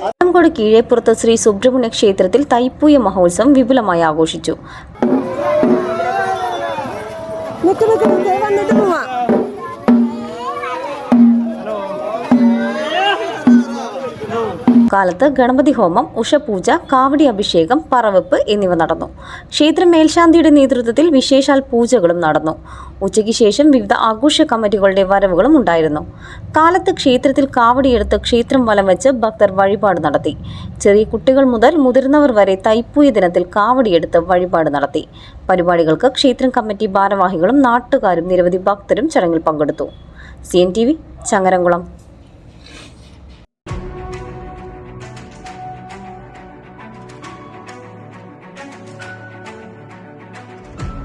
കാസർഗോഡ് കീഴേപ്പുറത്ത് ശ്രീ സുബ്രഹ്മണ്യ ക്ഷേത്രത്തിൽ തൈപ്പൂയ മഹോത്സവം വിപുലമായി ആഘോഷിച്ചു. കാലത്ത് ഗണപതി ഹോമം ഉഷപൂജ കാവടി അഭിഷേകം പറവപ്പ് എന്നിവ നടന്നു. ക്ഷേത്ര മേൽശാന്തിയുടെ നേതൃത്വത്തിൽ വിശേഷാൽ പൂജകളും നടന്നു. ഉച്ചയ്ക്ക് ശേഷം വിവിധ ആഘോഷ കമ്മിറ്റികളുടെ വരവുകളും ഉണ്ടായിരുന്നു. കാലത്ത് ക്ഷേത്രത്തിൽ കാവടിയെടുത്ത് ക്ഷേത്രം വലം വെച്ച് ഭക്തർ വഴിപാട് നടത്തി. ചെറിയ കുട്ടികൾ മുതൽ മുതിർന്നവർ വരെ തൈപ്പൂയ ദിനത്തിൽ കാവടിയെടുത്ത് വഴിപാട് നടത്തി. പരിപാടികൾക്ക് ക്ഷേത്രം കമ്മിറ്റി ഭാരവാഹികളും നാട്ടുകാരും നിരവധി ഭക്തരും ചടങ്ങിൽ പങ്കെടുത്തു. C N T V Changaramkulam.